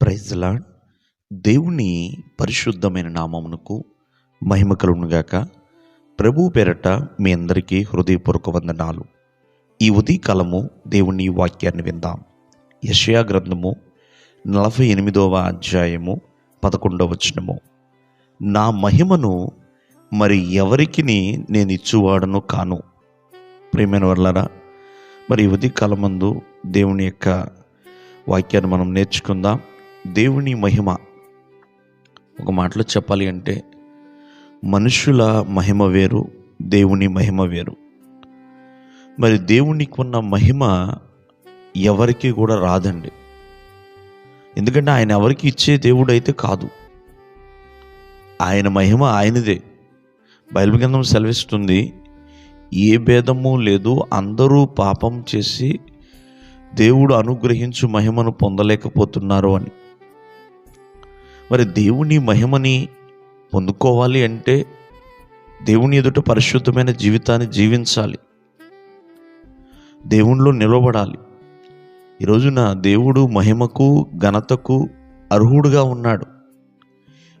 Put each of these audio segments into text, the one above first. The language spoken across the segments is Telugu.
ప్రైజ్ లాడ్ దేవుని పరిశుద్ధమైన నామమునకు మహిమ కలుగునుగాక ప్రభు పేరట మీ అందరికీ హృదయపూర్వక వందనాలు. ఈ ఉదయకాలము దేవుని వాక్యాన్ని విందాం. యషయా గ్రంథము నలభై ఎనిమిదవ అధ్యాయము పదకొండవ వచనము. నా మహిమను మరి ఎవరికి నేను ఇచ్చువాడను కాను? ప్రేమైన వర్లరా మరి ఉదయకాలమందు దేవుని యొక్క వాక్యాన్ని మనం నేర్చుకుందాం. దేవుని మహిమ. ఒక మాటలో చెప్పాలి అంటే మనుషుల మహిమ వేరు దేవుని మహిమ వేరు. మరి దేవునికి ఉన్న మహిమ ఎవరికి కూడా రాదండి. ఎందుకంటే ఆయన ఎవరికి ఇచ్చే దేవుడు అయితే కాదు. ఆయన మహిమ ఆయనదే. బైబిల్ గ్రంథం సెలవిస్తుంది ఏ భేదము లేదు అందరూ పాపం చేసి దేవుడు అనుగ్రహించు మహిమను పొందలేకపోతున్నారు అని. మరి దేవుని మహిమని పొందుకోవాలి అంటే దేవుని ఎదుట పరిశుద్ధమైన జీవితాన్ని జీవించాలి. దేవునిలో నిలబడాలి. ఈ రోజున దేవుడు మహిమకు ఘనతకు అర్హుడుగా ఉన్నాడు.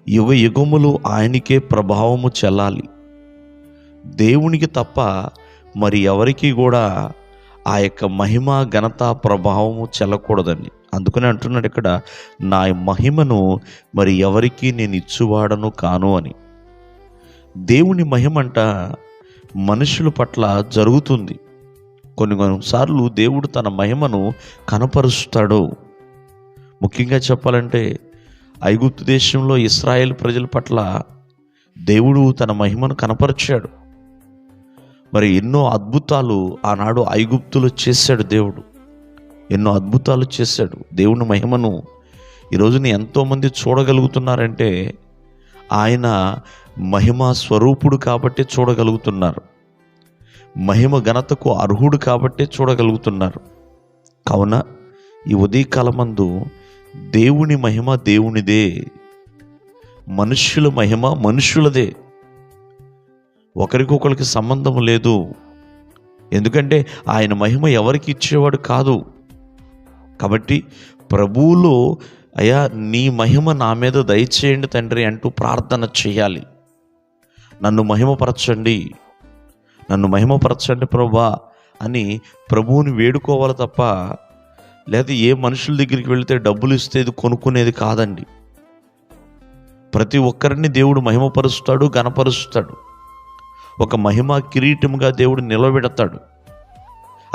యువ యుగములు ఆయనకే ప్రభావము చెల్లాలి. దేవునికి తప్ప మరి ఎవరికి కూడా ఆ యొక్క మహిమ ఘనత ప్రభావము చెల్లకూడదండి. అందుకని అంటున్నాడు ఇక్కడ నా మహిమను మరి ఎవరికి నేను ఇచ్చువాడను కాను అని. దేవుని మహిమంట మనుషుల పట్ల జరుగుతుంది. కొన్ని కొన్నిసార్లు దేవుడు తన మహిమను కనపరుస్తాడు. ముఖ్యంగా చెప్పాలంటే ఐగుప్తు దేశంలో ఇస్రాయేల్ ప్రజల పట్ల దేవుడు తన మహిమను కనపరిచాడు. మరి ఎన్నో అద్భుతాలు ఆనాడు ఐగుప్తులు చేశాడు దేవుడు. ఎన్నో అద్భుతాలు చేశాడు. దేవుని మహిమను ఈరోజుని ఎంతోమంది చూడగలుగుతున్నారంటే ఆయన మహిమ స్వరూపుడు కాబట్టే చూడగలుగుతున్నారు. మహిమ ఘనతకు అర్హుడు కాబట్టే చూడగలుగుతున్నారు. కావున ఈ ఉదయకాలమందు దేవుని మహిమ దేవునిదే. మనుష్యుల మహిమ మనుషులదే ఒకరికొకరికి సంబంధం లేదు. ఎందుకంటే ఆయన మహిమ ఎవరికి ఇచ్చేవాడు కాదు. కాబట్టి ప్రభువులో అయ్యా నీ మహిమ నా మీద దయచేయండి తండ్రి అంటూ ప్రార్థన చేయాలి. నన్ను మహిమపరచండి. నన్ను మహిమపరచండి ప్రభా అని ప్రభువుని వేడుకోవాలి తప్ప లేదా ఏ మనుషుల దగ్గరికి వెళితే డబ్బులు ఇస్తే ఇది కొనుక్కునేది కాదండి. ప్రతి ఒక్కరిని దేవుడు మహిమపరుస్తాడు గణపరుస్తాడు ఒక మహిమ కిరీటముగా దేవుడు నిలబెడతాడు.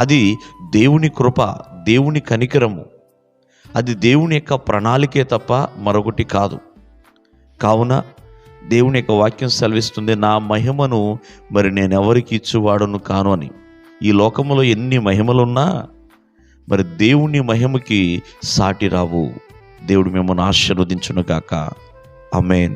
అది దేవుని కృప దేవుని కనికరము. అది దేవుని యొక్క ప్రణాళికే తప్ప మరొకటి కాదు. కావున దేవుని యొక్క వాక్యం సెలవిస్తుంది నా మహిమను మరి నేను ఎవరికి ఇచ్చువాడను కాను అని. ఈ లోకములో ఎన్ని మహిమలున్నా మరి దేవుని మహిమకి సాటి రావు. దేవుడు మిమ్మల్ని ఆశీర్వదించును కాక అమేన్